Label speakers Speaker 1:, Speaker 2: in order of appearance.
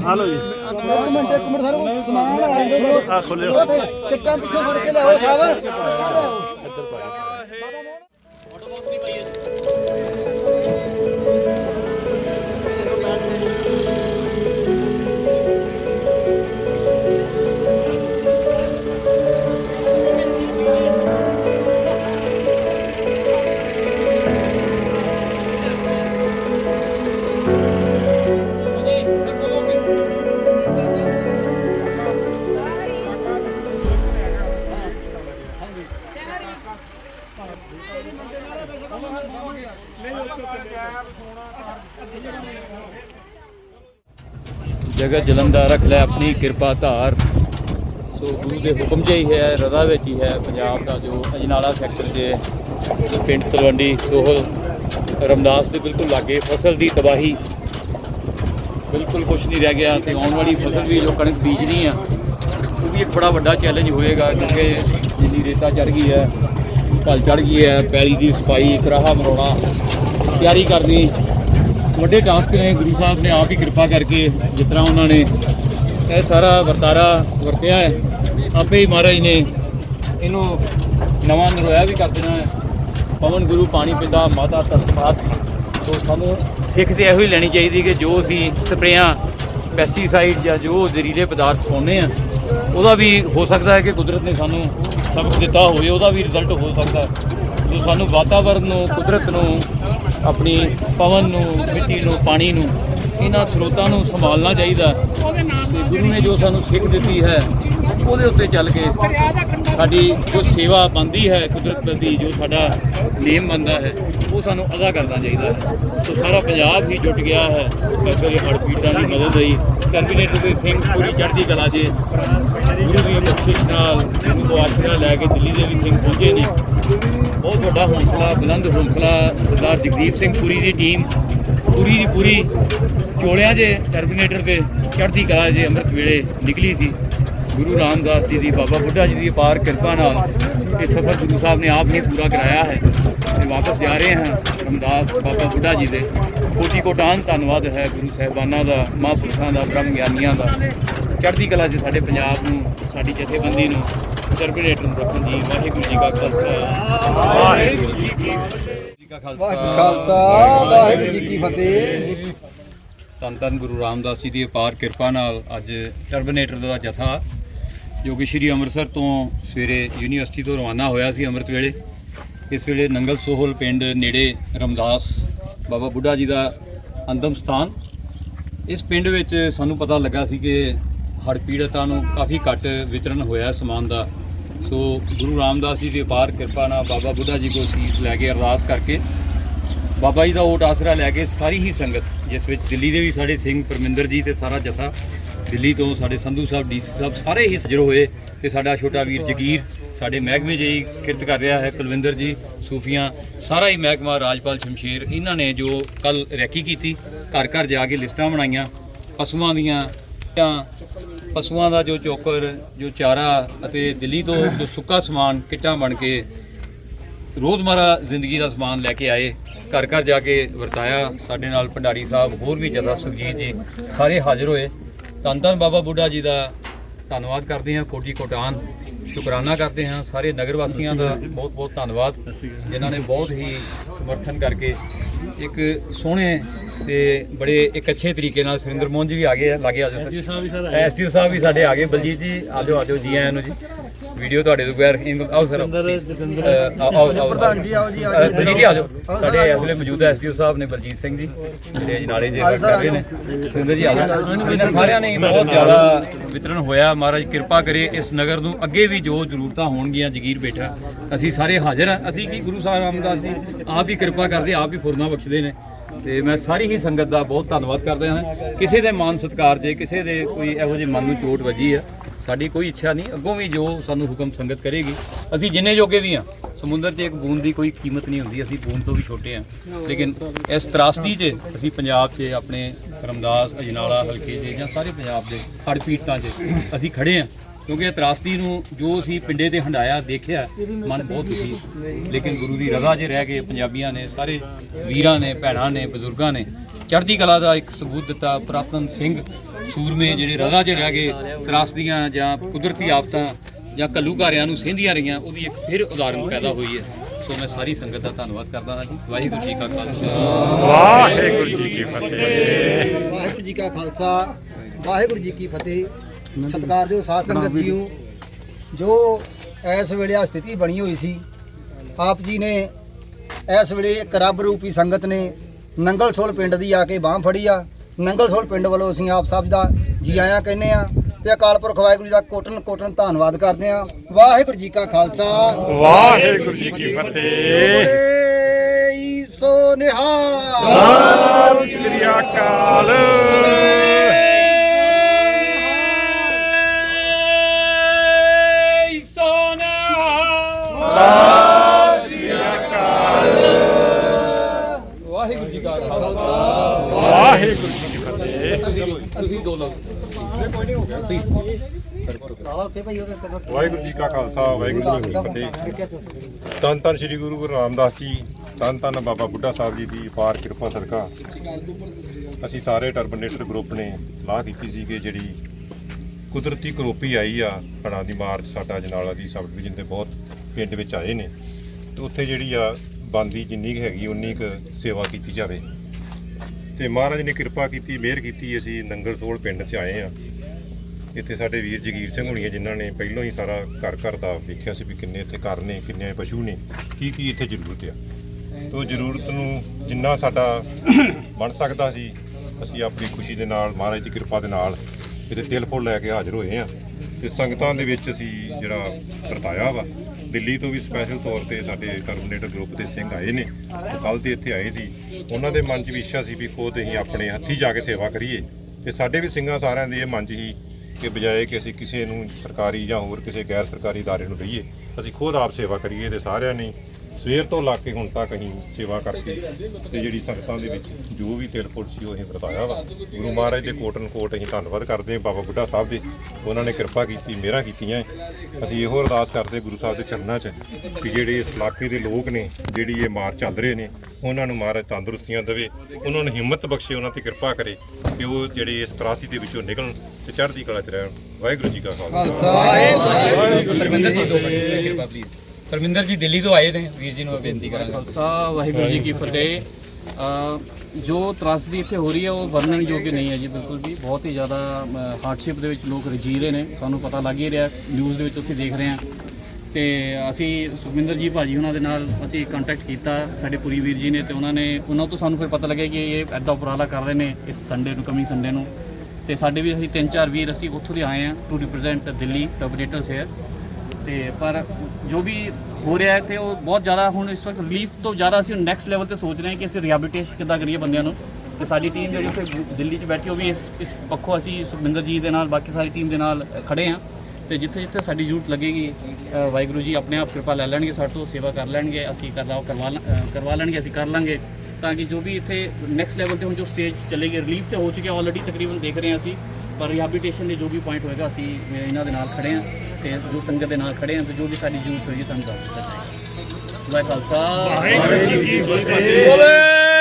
Speaker 1: ਹਾਲੋ ਜੀ
Speaker 2: ਇੱਕ ਮਿੰਟ ਇੱਕ ਮਿੰਟ ਸਰ ਸਮਾਨ ਆ
Speaker 1: ਆ ਖੋਲਿਓ
Speaker 2: ਟਿੱਕਾਂ ਪਿੱਛੇ ਫੜ ਕੇ ਲਿਆਓ ਸਾਹਿਬ
Speaker 3: ਜਗਤ ਜਲੰਧਰ ਰੱਖ ਲੈ ਆਪਣੀ ਕਿਰਪਾ ਧਾਰ। ਸੋ ਗੁਰੂ ਦੇ ਹੁਕਮ 'ਚ ਹੀ ਹੈ, ਰਜ਼ਾ ਵਿੱਚ ਹੀ ਹੈ ਪੰਜਾਬ ਦਾ ਜੋ ਅਜਨਾਲਾ ਸੈਕਟਰ 'ਚ ਪਿੰਡ ਤਲਵੰਡੀ ਸੋਹਲ ਰਮਦਾਸ ਦੇ ਬਿਲਕੁਲ ਲਾਗੇ ਫਸਲ ਦੀ ਤਬਾਹੀ। ਬਿਲਕੁਲ ਕੁਝ ਨਹੀਂ ਰਹਿ ਗਿਆ ਤੇ ਆਉਣ ਵਾਲੀ ਫਸਲ ਵੀ ਜੋ ਕਣਕ ਬੀਜਣੀ ਆ, ਉਹ ਵੀ ਇੱਕ ਬੜਾ ਵੱਡਾ ਚੈਲੰਜ ਹੋਏਗਾ ਕਿਉਂਕਿ ਜਿੰਨੀ ਰੇਤਾ ਚੜ ਗਈ ਹੈ ਢਲ ਚੜ ਗਈ ਹੈ, ਪੈਲੀ ਦੀ ਸਫ਼ਾਈ, ਕਰਾਹਾ ਮਰਾਉਣਾ ਤਿਆਰੀ ਕਰਨੀ। ਵੱਡੇ ਟਾਸਕ ਨੇ, ਗੁਰੂ ਸਾਹਿਬ ਨੇ ਆਪ ਹੀ ਕਿਰਪਾ ਕਰਕੇ ਜਿਸ ਤਰ੍ਹਾਂ ਉਹਨਾਂ ਨੇ ਇਹ ਸਾਰਾ ਵਰਤਾਰਾ ਵਰਤਿਆ ਹੈ, ਆਪੇ ਹੀ ਮਹਾਰਾਜ ਨੇ ਇਹਨੂੰ ਨਵਾਂ ਨਰੋਇਆ ਵੀ ਕਰ ਦੇਣਾ ਹੈ। ਪਵਨ ਗੁਰੂ ਪਾਣੀ ਪਿੰਦਾ, ਮਾਤਾ ਧਰਤਪਾਤ ਤੋਂ ਸਾਨੂੰ ਸਿੱਖ ਤੇ ਇਹੋ ਹੀ ਲੈਣੀ ਚਾਹੀਦੀ ਕਿ ਜੋ ਅਸੀਂ ਸਪਰੇਆਂ ਪੈਸਟੀਸਾਈਡ ਜਾਂ ਜੋ ਜ਼ਹਿਰੀਲੇ ਪਦਾਰਥ ਪਾਉਂਦੇ ਆ ਉਹਦਾ ਵੀ ਹੋ ਸਕਦਾ ਹੈ ਕਿ ਕੁਦਰਤ ਨੇ ਸਾਨੂੰ ਸਬਕ ਦਿੱਤਾ ਹੋਵੇ, ਉਹਦਾ ਵੀ ਰਿਜ਼ਲਟ ਹੋ ਸਕਦਾ ਜੋ ਸਾਨੂੰ ਵਾਤਾਵਰਨ ਨੂੰ, ਕੁਦਰਤ ਨੂੰ ਆਪਣੀ ਪਵਨ ਨੂੰ, ਮਿੱਟੀ ਨੂੰ, ਪਾਣੀ ਨੂੰ, ਇਹਨਾਂ ਸਰੋਤਾਂ ਨੂੰ ਸੰਭਾਲਣਾ ਚਾਹੀਦਾ ਗੁਰੂ ਨੇ ਜੋ ਸਾਨੂੰ ਸਿੱਖ ਦਿੱਤੀ ਹੈ, ਉਹਦੇ ਉੱਤੇ ਚੱਲ ਕੇ ਸਾਡੀ ਜੋ ਸੇਵਾ ਬੰਦੀ ਹੈ, ਕੁਦਰਤ ਦੀ ਜੋ ਸਾਡਾ ਨੇਮ ਬੰਦਾ ਹੈ, ਉਹ ਸਾਨੂੰ ਅਦਾ ਕਰਨਾ ਚਾਹੀਦਾ ਹੈ। ਸੋ ਸਾਰਾ ਪੰਜਾਬ ਹੀ ਜੁਟ ਗਿਆ ਹੈ। ਇਸ ਵੇਲੇ ਹੜ੍ਹ ਪੀੜਤਾਂ ਦੀ ਮਦਦ ਲਈ। ਕੈਬਨਿਟ ਦੇ ਸਿੰਘ ਪੂਰੀ ਚੜ੍ਹਦੀ ਕਲਾ 'ਚ। ਦੀ ਬਖਸ਼ਿਸ਼ ਨਾਲ ਗੁਰੂ ਤੋਂ ਲੈ ਕੇ ਦਿੱਲੀ ਦੇ ਵੀ ਸਿੰਘ ਪਹੁੰਚੇ ਨੇ। ਬਹੁਤ ਵੱਡਾ ਹੌਸਲਾ, ਬੁਲੰਦ ਹੌਸਲਾ ਸਰਦਾਰ ਜਗਦੀਪ ਸਿੰਘ ਪੁਰੀ ਦੀ ਟੀਮ ਪੂਰੀ ਦੀ ਪੂਰੀ ਚੋਲਿਆਂ ਦੇ ਟਰਮੀਨੇਟਰ ਤੇ ਚੜ੍ਹਦੀ ਕਲਾ ਜੇ ਅੰਮ੍ਰਿਤ ਵੇਲੇ ਨਿਕਲੀ ਸੀ। ਗੁਰੂ ਰਾਮਦਾਸ ਜੀ ਦੀ, ਬਾਬਾ ਬੁੱਢਾ ਜੀ ਦੀ ਅਪਾਰ ਕਿਰਪਾ ਨਾਲ ਇਹ ਸਫ਼ਰ ਗੁਰੂ ਸਾਹਿਬ ਨੇ ਆਪ ਹੀ ਪੂਰਾ ਕਰਾਇਆ ਹੈ ਤੇ ਵਾਪਸ ਜਾ ਰਹੇ ਹਾਂ ਰਮਦਾਸ ਬਾਬਾ ਬੁੱਢਾ ਜੀ ਦੇ। ਕੋਟੀ ਕੋਟਾਨ ਧੰਨਵਾਦ ਹੈ ਗੁਰੂ ਸਾਹਿਬਾਨਾਂ ਦਾ, ਮਹਾਂਪੁਰਖਾਂ ਦਾ, ਬ੍ਰਹਮ ਗਿਆਨੀਆਂ ਦਾ। ਚੜ੍ਹਦੀ ਕਲਾ 'ਚ ਸਾਡੇ ਪੰਜਾਬ ਨੂੰ ਸਾਡੀ ਜਥੇਬੰਦੀ ਨੂੰ ਟਰਮੀਨੇਟਰ ਨੂੰ ਰੱਖਣ ਦੀ ਵਾਹਿਗੁਰੂ ਜੀ ਕਾ ਖਾਲਸਾ। ਵਾਹਿਗੁਰੂ ਜੀ ਕੀ ਫਤਿਹ
Speaker 2: ਵਾਹਿਗੁਰੂ ਖਾਲਸਾ ਵਾਹਿਗੁਰੂ ਜੀ ਕੀ ਫਤਿਹ।
Speaker 3: ਧੰਨ ਧੰਨ ਗੁਰੂ ਰਾਮਦਾਸ ਜੀ ਦੀ ਅਪਾਰ ਕਿਰਪਾ ਨਾਲ ਅੱਜ ਟਰਬਨੇਟਰ ਦਾ ਜਥਾ ਜੋ ਕਿ ਸ਼੍ਰੀ ਅੰਮ੍ਰਿਤਸਰ ਤੋਂ ਸਵੇਰੇ ਯੂਨੀਵਰਸਿਟੀ ਤੋਂ ਰਵਾਨਾ ਹੋਇਆ ਸੀ ਅੰਮ੍ਰਿਤ ਵੇਲੇ। ਇਸ ਵੇਲੇ ਨੰਗਲ ਸੋਹਲ ਪਿੰਡ ਨੇੜੇ ਰਮਦਾਸ ਬਾਬਾ ਬੁੱਢਾ ਜੀ ਦਾ ਅੰਤਮ ਸਥਾਨ। ਇਸ ਪਿੰਡ ਵਿੱਚ ਸਾਨੂੰ ਪਤਾ ਲੱਗਾ ਸੀ ਕਿ ਹੜ੍ਹ ਪੀੜਤਾਂ ਨੂੰ ਕਾਫੀ ਘੱਟ ਵਿਤਰਨ ਹੋਇਆ ਸਮਾਨ ਦਾ। ਸੋ ਗੁਰੂ ਰਾਮਦਾਸ ਜੀ ਦੀ ਅਪਾਰ ਕਿਰਪਾ ਨਾਲ ਬਾਬਾ ਬੁੱਢਾ ਜੀ ਕੋਲ ਸੀਸ ਲੈ ਕੇ ਅਰਦਾਸ ਕਰਕੇ ਬਾਬਾ ਜੀ ਦਾ ਓਟ ਆਸਰਾ ਲੈ ਕੇ ਸਾਰੀ ਹੀ ਸੰਗਤ, ਜਿਸ ਵਿੱਚ ਦਿੱਲੀ ਦੇ ਵੀ ਸਾਡੇ ਸਿੰਘ ਪਰਮਿੰਦਰ ਜੀ ਤੇ ਸਾਰਾ ਜਥਾ, ਦਿੱਲੀ ਤੋਂ ਸਾਡੇ ਸੰਧੂ ਸਾਹਿਬ, ਡੀਸੀ ਸਾਹਿਬ ਸਾਰੇ ਹੀ ਸਜਰ ਹੋਏ ਤੇ ਸਾਡਾ ਛੋਟਾ ਵੀਰ ਜਗੀਰ ਸਾਡੇ ਮਹਿਕਮੇ ਜੀ ਕਿਰਤ ਕਰ ਰਿਹਾ ਹੈ, ਕੁਲਵਿੰਦਰ ਜੀ, ਸੂਫੀਆਂ, ਸਾਰਾ ਹੀ ਮਹਿਕਮਾ, ਰਾਜਪਾਲ ਸ਼ਮਸ਼ੀਰ, ਇਹਨਾਂ ਨੇ ਜੋ ਕੱਲ ਰੈਕੀ ਕੀਤੀ, ਘਰ ਘਰ ਜਾ ਕੇ ਲਿਸਟਾਂ ਬਣਾਈਆਂ, ਪਸ਼ੂਆਂ ਦੀਆਂ ਤਾਂ ਪਸ਼ੂਆਂ ਦਾ ਜੋ ਚੋਕਰ, ਜੋ ਚਾਰਾ ਅਤੇ ਦਿੱਲੀ ਤੋਂ ਜੋ ਸੁੱਕਾ ਸਮਾਨ, ਕਿੱਟਾਂ ਬਣ ਕੇ ਰੋਜ਼ਮਰਾ ਜ਼ਿੰਦਗੀ ਦਾ ਸਮਾਨ ਲੈ ਕੇ ਆਏ, ਘਰ ਘਰ ਜਾ ਕੇ ਵਰਤਾਇਆ। ਸਾਡੇ ਨਾਲ ਭੰਡਾਰੀ ਸਾਹਿਬ, ਹੋਰ ਵੀ ਜਥਾ ਸੁਖਜੀਤ ਜੀ, ਸਾਰੇ ਹਾਜ਼ਰ ਹੋਏ। ਧੰਨ ਧੰਨ ਬਾਬਾ ਬੁੱਢਾ ਜੀ ਦਾ ਧੰਨਵਾਦ ਕਰਦੇ ਹਾਂ, ਕੋਟੀ ਕੋਟਾਨ। ਸ਼ੁਕਰਾਨਾ ਕਰਦੇ ਹਾਂ, ਸਾਰੇ ਨਗਰ ਵਾਸੀਆਂ ਦਾ ਬਹੁਤ ਬਹੁਤ ਧੰਨਵਾਦ, ਜਿਨ੍ਹਾਂ ਨੇ ਬਹੁਤ ਹੀ ਸਮਰਥਨ ਕਰਕੇ ਇੱਕ ਸੋਹਣੇ ਤੇ ਬੜੇ ਇੱਕ ਅੱਛੇ ਤਰੀਕੇ ਨਾਲ ਸੁਰਿੰਦਰ ਮੋਹਨ ਜੀ ਵੀ ਆ ਗਏ ਆ ਲਾਗੇ ਆ ਜਾਓ ਸਾਹਿਬ ਵੀ ਸਰ ਐਸਡੀਓ ਸਾਹਿਬ ਵੀ ਸਾਡੇ ਆ ਗਏ। ਬਲਜੀਤ ਜੀ ਆ ਜਾਓ ਆ ਜਾਓ ਜੀ ਆਇਆਂ ਨੂੰ ਜੀ। ਵੀਡੀਓ ਤੁਹਾਡੇ ਤੋਂ ਬਗੈਰ ਇਨ- ਆਓ ਸਰ। ਆਓ ਆਓ ਆਓ।
Speaker 2: ਪ੍ਰਧਾਨ ਜੀ, ਆਓ ਜੀ, ਆਓ ਜੀ।
Speaker 3: ਅ, ਬਲਜੀਤ ਜੀ ਆ ਜਾਓ। ਸਾਡੇ ਇਸ। ਵੇਲੇ ਮੌਜੂਦਾ ਐਸਡੀਓ ਸਾਹਿਬ ਨੇ ਬਲਜੀਤ ਸਿੰਘ ਜੀ। ਜਿਹੜੇ ਨਾਲੇ ਜੇ ਕਰ ਰਹੇ ਨੇ। ਸੁਰਿੰਦਰ ਜੀ ਆ ਜਾਓ। ਇਹਨਾਂ ਸਾਰਿਆਂ ਨੇ ਬਹੁਤ ਜ਼ਿਆਦਾ ਵਿਤਰਨ ਹੋਇਆ। ਮਹਾਰਾਜ ਕਿਰਪਾ ਕਰੇ ਇਸ ਨਗਰ ਨੂੰ ਅੱਗੇ ਵੀ ਜੋ ਜ਼ਰੂਰਤਾਂ ਹੋਣਗੀਆਂ ਜਗੀਰ ਬੈਠਾ ਅਸੀਂ ਸਾਰੇ ਹਾਜ਼ਰ ਹਾਂ। ਅਸੀਂ ਕੀ ਗੁਰੂ ਸਾਹਿਬ ਰਾਮਦਾਸ ਜੀ ਆਪ ਹੀ ਕਿਰਪਾ ਕਰਦੇ ਆਪ ਹੀ ਫੁਰਨਾ ਬਖਸ਼ਦੇ ਨੇ। ਤੇ ਮੈਂ ਸਾਰੀ ਹੀ ਸੰਗਤ ਦਾ ਬਹੁਤ ਧੰਨਵਾਦ ਕਰਦਾ ਹਾਂ। ਕਿਸੇ ਦੇ ਮਾਨ ਸਤਿਕਾਰ ਜੇ, ਕਿਸੇ ਦੇ ਕੋਈ ਇਹੋ ਜਿਹੇ ਮਨ ਨੂੰ ਚੋਟ ਵੱਜੀ ਆ, ਸਾਡੀ ਕੋਈ ਇੱਛਾ ਨਹੀਂ। ਅੱਗੋਂ ਵੀ ਜੋ ਸਾਨੂੰ ਹੁਕਮ ਸੰਗਤ ਕਰੇਗੀ, ਅਸੀਂ ਜਿੰਨੇ ਜੋਗੇ ਵੀ ਆ, ਸਮੁੰਦਰ 'ਚ ਇੱਕ ਬੂੰਦ ਦੀ ਕੋਈ ਕੀਮਤ ਨਹੀਂ ਹੁੰਦੀ, ਅਸੀਂ ਬੂੰਦ ਤੋਂ ਵੀ ਛੋਟੇ ਆ। ਲੇਕਿਨ ਇਸ ਤਰਾਸਦੀ 'ਚ ਅਸੀਂ ਪੰਜਾਬ 'ਚ ਆਪਣੇ ਕਰਮਦਾਸ ਅਜਨਾਲਾ, ਹਲਕੇ 'ਚ ਜਾਂ ਸਾਰੇ ਪੰਜਾਬ ਦੇ ਹੜ ਪੀੜਤਾਂ 'ਚ ਅਸੀਂ ਖੜੇ ਆ। ਕਿਉਂਕਿ ਇਹ ਤਰਾਸਦੀ ਨੂੰ ਜੋ ਅਸੀਂ ਪਿੰਡੇ ਤੇ ਹੰਡਾਇਆ ਦੇਖਿਆ ਮਨ ਬਹੁਤ ਦੁਖੀ ਲੇਕਿਨ ਗੁਰੂ ਦੀ ਰਜ਼ਾ 'ਚ ਰਹਿ ਕੇ ਪੰਜਾਬੀਆਂ ਨੇ ਸਾਰੇ ਵੀਰਾਂ ਨੇ ਭੈਣਾਂ ਨੇ ਬਜ਼ੁਰਗਾਂ ਨੇ ਚੜ੍ਹਦੀ ਕਲਾ ਦਾ ਇੱਕ ਸਬੂਤ ਦਿੱਤਾ। ਪ੍ਰਾਤਨ ਸਿੰਘ ਸੂਰਮੇ ਜਿਹੜੇ ਰਜ਼ਾ 'ਚ ਰਹਿ ਗਏ ਤਰਾਸਦੀਆਂ ਜਾਂ ਕੁਦਰਤੀ ਆਫਤਾਂ ਜਾਂ ਘੱਲੂਘਾਰਿਆਂ ਨੂੰ ਸਹਿੰਦੀਆਂ ਰਹੀਆਂ ਉਹਦੀ ਇੱਕ ਫਿਰ ਉਦਾਹਰਨ ਪੈਦਾ ਹੋਈ ਹੈ। ਸੋ ਮੈਂ ਸਾਰੀ ਸੰਗਤ ਦਾ ਧੰਨਵਾਦ ਕਰਦਾ ਹਾਂ ਜੀ। ਵਾਹਿਗੁਰੂ ਜੀ ਕਾ ਖਾਲਸਾ।
Speaker 1: ਵਾਹਿਗੁਰੂ ਜੀ ਕੀ ਫਤਿਹ।
Speaker 2: ਵਾਹਿਗੁਰੂ ਜੀ ਕਾ ਖਾਲਸਾ ਵਾਹਿਗੁਰੂ ਜੀ ਕੀ ਫਤਿਹ। ਸਤਿਕਾਰਯੋਗ ਸਾਧ ਸੰਗਤ ਜੀਓ ਜੋ ਇਸ ਵੇਲੇ ਆ ਸਥਿਤੀ ਬਣੀ ਹੋਈ ਸੀ ਆਪ ਜੀ ਨੇ ਇਸ ਵੇਲੇ ਇੱਕ ਰੱਬ ਰੂਪੀ ਸੰਗਤ ਨੇ ਨੰਗਲ ਸੋਲ ਪਿੰਡ ਦੀ ਆ ਕੇ ਬਾਹ ਫੜੀ ਆ। ਨੰਗਲ ਸੋਲ ਪਿੰਡ ਵੱਲੋਂ ਅਸੀਂ ਆਪ ਸਭ ਦਾ ਜੀ ਆਇਆਂ ਕਹਿੰਦੇ ਆ। ਤੇ ਅਕਾਲ ਪੁਰਖ ਵਾਹਿਗੁਰੂ ਜੀ ਦਾ ਕੋਟਨ ਕੋਟਨ ਧੰਨਵਾਦ ਕਰਦੇ ਆ। ਵਾਹਿਗੁਰੂ ਜੀ ਕਾ ਖਾਲਸਾ।
Speaker 1: ਵਾਹਿਗੁਰੂ ਜੀ ਕੀ ਫਤਿਹ।
Speaker 2: ਸੋ ਨਿਹਾਲ।
Speaker 1: ਸਤਿ ਸ੍ਰੀ ਅਕਾਲ।
Speaker 3: ਵਾਹਿਗੁਰੂ ਜੀ ਕੀ
Speaker 1: ਫਤਿਹ
Speaker 3: ਤੁਸੀਂ ਦੋ ਲਓ
Speaker 4: ਵਾਹਿਗੁਰੂ ਜੀ ਕਾ ਖਾਲਸਾ, ਵਾਹਿਗੁਰੂ ਜੀ ਕੀ ਫਤਿਹ। ਤਨ ਤਨ ਸ੍ਰੀ ਗੁਰੂ ਗੁਰੂ ਰਾਮਦਾਸ ਜੀ ਤਨ ਤਨ ਬਾਬਾ ਬੁੱਢਾ ਸਾਹਿਬ ਜੀ ਦੀ ਅਪਾਰ ਕਿਰਪਾ ਸਦਕਾ ਅਸੀਂ ਸਾਰੇ ਟਰਬਨੇਟਰ ਗਰੁੱਪ ਨੇ ਸਲਾਹ ਕੀਤੀ ਸੀ ਕਿ ਜਿਹੜੀ ਕੁਦਰਤੀ ਕਰੋਪੀ ਆਈ ਆ ਹੜ੍ਹਾਂ ਦੀ ਮਾਰ, ਸਾਡਾ ਜਨਾਲਾ ਦੀ ਸਬ ਡਿਵੀਜ਼ਨ 'ਤੇ ਬਹੁਤ ਪਿੰਡ ਵਿੱਚ ਆਏ ਨੇ, ਤੇ ਉੱਥੇ ਜਿਹੜੀ ਆ, ਬੰਦੀ ਜਿੰਨੀ ਕੁ ਹੈਗੀ, ਉਨੀ ਕੁ ਸੇਵਾ ਕੀਤੀ ਜਾਵੇ। ਤੇ ਮਹਾਰਾਜ ਨੇ ਕਿਰਪਾ ਕੀਤੀ, ਮਿਹਰ ਕੀਤੀ, ਅਸੀਂ ਨੰਗਲਸੋਲ ਪਿੰਡ 'ਚ ਆਏ ਆ ਇੱਥੇ ਸਾਡੇ ਵੀਰ ਜਗੀਰ ਸਿੰਘ ਹੋਣੀ ਹੈ ਜਿਨ੍ਹਾਂ ਨੇ ਪਹਿਲਾਂ ਹੀ ਸਾਰਾ ਘਰ ਘਰ ਦਾ ਵੇਖਿਆ ਸੀ ਵੀ ਕਿੰਨੇ ਇੱਥੇ ਘਰ ਨੇ, ਕਿੰਨੇ ਪਸ਼ੂ ਨੇ, ਕੀ ਕੀ ਇੱਥੇ ਜ਼ਰੂਰਤ ਆ। ਤੋ ਜ਼ਰੂਰਤ ਨੂੰ ਜਿੰਨਾ ਸਾਡਾ ਬਣ ਸਕਦਾ ਸੀ, ਅਸੀਂ ਆਪਣੀ ਖੁਸ਼ੀ ਦੇ ਨਾਲ, ਮਹਾਰਾਜ ਦੀ ਕਿਰਪਾ ਦੇ ਨਾਲ ਇਹਦੇ ਤਿਲ ਫੁੱਲ ਲੈ ਕੇ ਹਾਜ਼ਰ ਹੋਏ ਆ ਤੇ ਸੰਗਤਾਂ ਦੇ ਵਿੱਚ ਅਸੀਂ ਜਿਹੜਾ ਵਰਤਾਇਆ ਵਾ ਦਿੱਲੀ ਤੋਂ ਵੀ ਸਪੈਸ਼ਲ ਤੌਰ ਤੇ ਸਾਡੇ ਟਰਮੀਨੇਟਰ ਗਰੁੱਪ ਦੇ ਸਿੰਘ ਆਏ ਨੇ ਕੱਲ ਤੇ ਇੱਥੇ ਆਏ ਸੀ ਉਹਨਾਂ ਦੇ ਮਨ 'ਚ ਵੀ ਇੱਛਾ ਸੀ ਵੀ ਖੁਦ ਅਸੀਂ ਆਪਣੇ ਹੱਥੀ ਜਾ ਕੇ ਸੇਵਾ ਕਰੀਏ ਤੇ ਸਾਡੇ ਵੀ ਸਿੰਘਾਂ ਸਾਰਿਆਂ ਦੇ ਇਹ ਮਨ 'ਚ ਹੀ ਕਿ ਬਜਾਏ ਕਿ ਅਸੀਂ ਕਿਸੇ ਨੂੰ ਸਰਕਾਰੀ ਜਾਂ ਹੋਰ ਕਿਸੇ ਗੈਰ ਸਰਕਾਰੀ ادارے ਨੂੰ ਦਈਏ ਅਸੀਂ ਖੁਦ ਆਪ ਸੇਵਾ ਕਰੀਏ ਤੇ ਸਾਰਿਆਂ ਨੇ ਸਵੇਰ ਤੋਂ ਲਾ ਕੇ ਹੁਣ ਤੱਕ ਅਸੀਂ ਸੇਵਾ ਕਰਕੇ ਤੇ ਜਿਹੜੀ ਸੰਗਤਾਂ ਦੇ ਵਿੱਚ ਜੋ ਵੀ ਤਿਲ ਫੁੱਲ ਸੀ ਉਹ ਅਸੀਂ ਵਰਤਾਇਆ ਵਾ। ਗੁਰੂ ਮਹਾਰਾਜ ਦੇ ਕੋਟਨ ਕੋਟ ਅਸੀਂ ਧੰਨਵਾਦ ਕਰਦੇ ਹਾਂ ਬਾਬਾ ਬੁੱਢਾ ਸਾਹਿਬ ਦੇ। ਉਹਨਾਂ ਨੇ ਕਿਰਪਾ ਕੀਤੀ ਮਿਹਰਾਂ ਕੀਤੀਆਂ। ਅਸੀਂ ਇਹੋ ਅਰਦਾਸ ਕਰਦੇ ਗੁਰੂ ਸਾਹਿਬ ਦੇ ਚਰਨਾਂ 'ਚ ਕਿ ਜਿਹੜੇ ਇਸ ਇਲਾਕੇ ਦੇ ਲੋਕ ਨੇ ਜਿਹੜੀ ਇਹ ਮਾਰ ਚੱਲ ਰਹੇ ਨੇ ਉਹਨਾਂ ਨੂੰ ਮਹਾਰਾਜ ਤੰਦਰੁਸਤੀਆਂ ਦੇਵੇ। ਉਹਨਾਂ ਨੂੰ ਹਿੰਮਤ ਬਖਸ਼ੇ ਉਹਨਾਂ ਤੇ ਕਿਰਪਾ ਕਰੇ ਕਿ ਉਹ ਜਿਹੜੇ ਇਸ ਤਰਾਸੀ ਦੇ ਵਿੱਚੋਂ ਨਿਕਲਣ ਤੇ ਚੜ੍ਹਦੀ ਕਲਾ 'ਚ ਰਹਿਣ। ਵਾਹਿਗੁਰੂ ਜੀ ਕਾ ਖਾਲਸਾ।
Speaker 3: ਪਰਮਿੰਦਰ ਜੀ ਦੋ ਮਿੰਟ ਕਿਰਪਾ ਪਲੀਜ਼ ਪਰਮਿੰਦਰ ਜੀ ਦਿੱਲੀ ਤੋਂ ਆਏ ਨੇ ਵੀਰ ਜੀ ਨੂੰ ਮੈਂ ਬੇਨਤੀ ਕਰਾਂਗਾ।
Speaker 5: ਖਾਲਸਾ ਵਾਹਿਗੁਰੂ ਜੀ ਕੀ ਫਤਿਹ। ਅ, ਜੋ ਤਰਾਸਦੀ ਇੱਥੇ ਹੋ ਰਹੀ ਹੈ ਉਹ ਵਰਣਨ ਯੋਗ ਨਹੀਂ ਹੈ ਜੀ ਬਿਲਕੁਲ ਵੀ। ਬਹੁਤ ਹੀ ਜ਼ਿਆਦਾ ਹਾਰਡਸ਼ਿਪ ਦੇ ਵਿੱਚ ਲੋਕ ਰਜੀ ਰਹੇ ਨੇ ਸਾਨੂੰ ਪਤਾ ਲੱਗ ਹੀ ਰਿਹਾ ਨਿਊਜ਼ ਦੇ ਵਿੱਚ ਅਸੀਂ ਦੇਖ ਰਹੇ ਹਾਂ। ਤੇ ਅਸੀਂ ਸੁਖਵਿੰਦਰ ਜੀ ਭਾਜੀ ਉਹਨਾਂ ਦੇ ਨਾਲ ਅਸੀਂ ਕੰਟੈਕਟ ਕੀਤਾ ਸਾਡੇ ਪੁਰੀ ਵੀਰ ਜੀ ਨੇ ਤੇ ਉਹਨਾਂ ਨੇ ਉਹਨਾਂ ਤੋਂ ਸਾਨੂੰ ਫਿਰ ਪਤਾ ਲੱਗਿਆ ਕਿ ਇਹ ਐਡਾ ਉਪਰਾਲਾ ਕਰ ਰਹੇ ਨੇ ਇਸ ਸੰਡੇ ਨੂੰ ਕਮਿੰਗ ਸੰਡੇ ਨੂੰ। ਤੇ ਸਾਡੇ ਵੀ ਅਸੀਂ ਤਿੰਨ ਚਾਰ ਵੀਰ ਅਸੀਂ ਉੱਥੋਂ ਦੇ ਆਏ ਹਾਂ to represent Delhi turbanators here ਤੇ ਪਰ ਜੋ ਵੀ ਹੋ ਰਿਹਾ ਹੈ ਤੇ ਉਹ ਬਹੁਤ ਜ਼ਿਆਦਾ ਹੁਣ ਇਸ ਵਕਤ ਰਿਲੀਫ ਤੋਂ ਜ਼ਿਆਦਾ ਅਸੀਂ ਨੈਕਸਟ ਲੈਵਲ ਤੇ ਸੋਚ ਰਹੇ ਹਾਂ ਕਿ ਅਸੀਂ ਰਿਹੈਬਿਲਿਟੇਸ਼ਨ ਕਿੱਦਾਂ ਕਰੀਏ ਬੰਦਿਆਂ ਨੂੰ। ਤੇ ਸਾਡੀ ਟੀਮ ਜਿਹੜੀ ਉੱਥੇ ਦਿੱਲੀ 'ਚ ਬੈਠੀ ਉਹ ਵੀ ਇਸ ਇਸ ਪੱਖੋਂ ਅਸੀਂ ਸੁਖਵਿੰਦਰ ਜੀ ਦੇ ਨਾਲ, ਬਾਕੀ ਸਾਰੀ ਟੀਮ ਦੇ ਨਾਲ ਖੜੇ ਹਾਂ। ਤੇ ਜਿੱਥੇ ਜਿੱਥੇ ਸਾਡੀ ਜ਼ਰੂਰਤ ਲੱਗੇਗੀ ਵਾਹਿਗੁਰੂ ਜੀ ਆਪਣੇ ਆਪ ਕਿਰਪਾ ਲੈ ਲੈਣਗੇ, ਸਾਡੇ ਤੋਂ ਸੇਵਾ ਕਰ ਲੈਣਗੇ, ਅਸੀਂ ਕਰਵਾ ਕਰਵਾ ਲ- ਕਰਵਾ ਲੈਣਗੇ, ਅਸੀਂ ਕਰ ਲਾਂਗੇ। ਤਾਂ ਕਿ ਜੋ ਵੀ ਇੱਥੇ ਨੈਕਸਟ ਲੈਵਲ ਤੇ ਹੁਣ ਜੋ ਸਟੇਜ ਚੱਲੇਗੀ ਰਿਲੀਫ ਤੇ ਹੋ ਚੁੱਕਿਆ ਆਲਰੇਡੀ ਤਕਰੀਬਨ ਦੇਖ ਰਹੇ ਹਾਂ ਅਸੀਂ। ਪਰ ਰਿਹੈਬਿਲਿਟੇਸ਼ਨ ਦੇ ਜੋ ਵੀ ਪੁਆਇੰਟ ਹੋਏਗਾ, ਅਸੀਂ ਇਹਨਾਂ ਦੇ ਨਾਲ ਖੜੇ ਹਾਂ। ਤੇ ਜੋ ਸੰਗਤ ਦੇ ਨਾਲ ਖੜੇ ਹਾਂ ਤੇ ਜੋ ਵੀ ਸਾਡੀ ਜ਼ਰੂਰਤ ਹੋਏਗੀ ਸਾਨੂੰ ਦੱਸ ਦਿੱਤਾ ਵਾਹਿ ਖਾਲਸਾ
Speaker 1: ਵਾਹਿਗੁਰੂ ਜੀ ਕੀ
Speaker 2: ਫਤਿਹ।